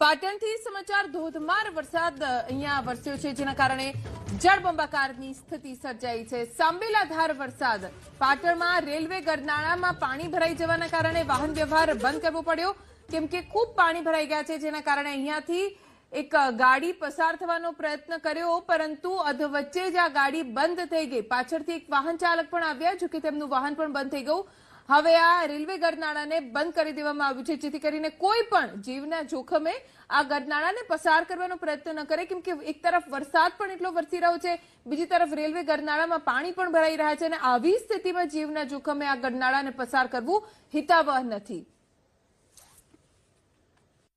પાટણથી સમાચાર ધોધમાર વરસાદ અહીંયા વરસ્યો છે, જેના કારણે જળબંબાકારની સ્થિતિ સર્જાઈ છે. સાંબેલાધાર વરસાદ. પાટણમાં રેલવે ગરનાળામાં પાણી ભરાઈ જવાના કારણે વાહન વ્યવહાર બંધ કરવો પડ્યો. કેમ કે ખૂબ પાણી ભરાઈ ગયા છે, જેના કારણે અહીંયાથી એક ગાડી પસાર થવાનો પ્રયત્ન કર્યો, પરંતુ અધવચ્ચે જ આ ગાડી બંધ થઈ ગઈ. પાછળથી એક વાહન ચાલક પણ આવ્યા જો કે તેમનું વાહન પણ બંધ થઈ ગયું. હવે આ રેલવે ગરનાળાને બંધ કરી દેવામાં આવ્યું છે, જેથી કરીને કોઈ પણ જીવના જોખમે આ ગરનાળાને પસાર કરવાનો પ્રયત્ન ન કરે. કેમ કે એક તરફ વરસાદ પણ એટલો વરસી રહ્યો છે, બીજી તરફ રેલવે ગરનાળામાં પાણી પણ ભરાઈ રહ્યા છે અને આવી સ્થિતિમાં જીવના જોખમે આ ગરનાળાને પસાર કરવું હિતાવહ નથી.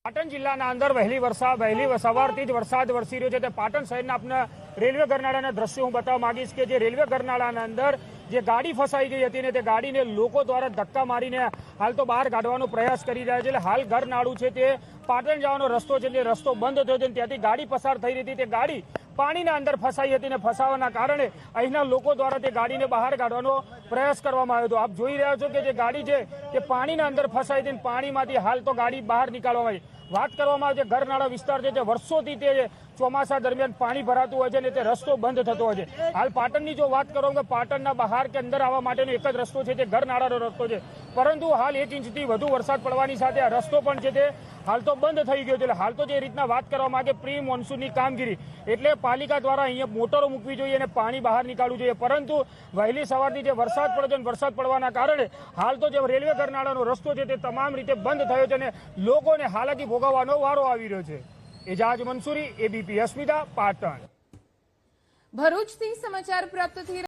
પાટણ જિલ્લાના અંદર વહેલી વરસાદ વહેલી સવારથી જ વરસાદ વરસી રહ્યો છે. તે પાટણ શહેરના આપના રેલવે ગરનાળાના દ્રશ્યો હું બતાવવા માંગીશ કે જે રેલવે ગરનાળાના અંદર જે ગાડી ફસાઈ ગઈ હતી ને તે ગાડીને લોકો દ્વારા ધક્કા મારીને હાલ તો બહાર કાઢવાનો પ્રયાસ કરી રહ્યા છે. એટલે હાલ ગરનાળું છે તે. પાટણ જવાનો રસ્તો છે તે રસ્તો બંધ થયો છે ત્યાંથી ગાડી પસાર થઈ રહી હતી. તે ગાડી પાણીના અંદર ફસાઈ હતી ને ફસાવાના કારણે અહીંના લોકો દ્વારા તે ગાડીને બહાર કાઢવાનો પ્રયાસ કરવામાં આવ્યો હતો. આપ જોઈ રહ્યા છો કે જે ગાડી છે તે પાણીના અંદર ફસાઈ હતી પાણીમાંથી હાલ તો ગાડી બહાર નીકાળવામાં આવી. વાત કરવામાં આવે છે ઘરનાળા વિસ્તાર છે તે વર્ષોથી તે ચોમાસા દરમિયાન પાણી ભરાતું હોય છે અને તે રસ્તો બંધ થતો હોય છે. હાલ પાટણની જો વાત કરો કે પાટણના બહાર કે અંદર આવવા માટેનો એક જ રસ્તો છે તે ઘરનાળાનો રસ્તો છે. પરંતુ હાલ એક ઇંચથી વધુ વરસાદ પડવાની સાથે આ રસ્તો પણ છે તે હાલ તો બંધ થઈ ગયો છે. એટલે હાલ તો જે રીતના વાત કરવામાં આવે પ્રી મોન્સૂનની કામગીરી. એટલે પાલિકા દ્વારા અહીંયા મોટરો મૂકવી જોઈએ અને પાણી બહાર નીકાળવું જોઈએ. પરંતુ વહેલી સવારથી જે વરસાદ પડ્યો છે વરસાદ પડવાના કારણે હાલ તો જે રેલવે કરનાળાનો રસ્તો છે તે તમામ રીતે બંધ થયો છે અને લોકોને હાલાકી ભોગવવાનો વારો આવી રહ્યો છે. એજાજ મંસૂરી, એબીપી અસ્મિતા, પાટણ. ભરૂચથી સમાચાર પ્રાપ્ત થઈ